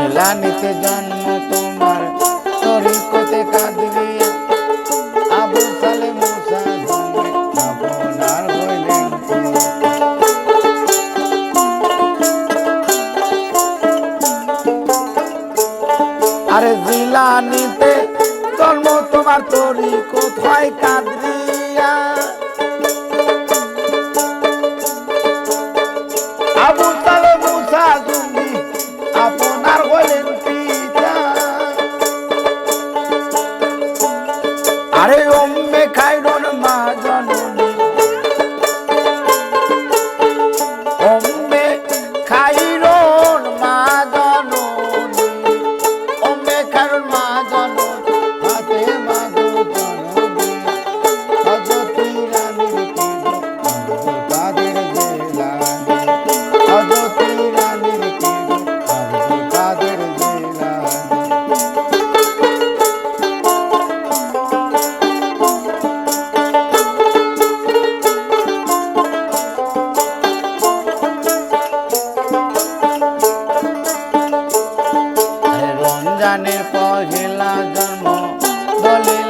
মিলানিতে জন্ম তোমার। তরিকতে কাঁদবি। আবু সালে মুসা আপনার হইলেন আরে জিলানিতে জন্ম তোমার তরিকত পহেলা জন্ম দলিল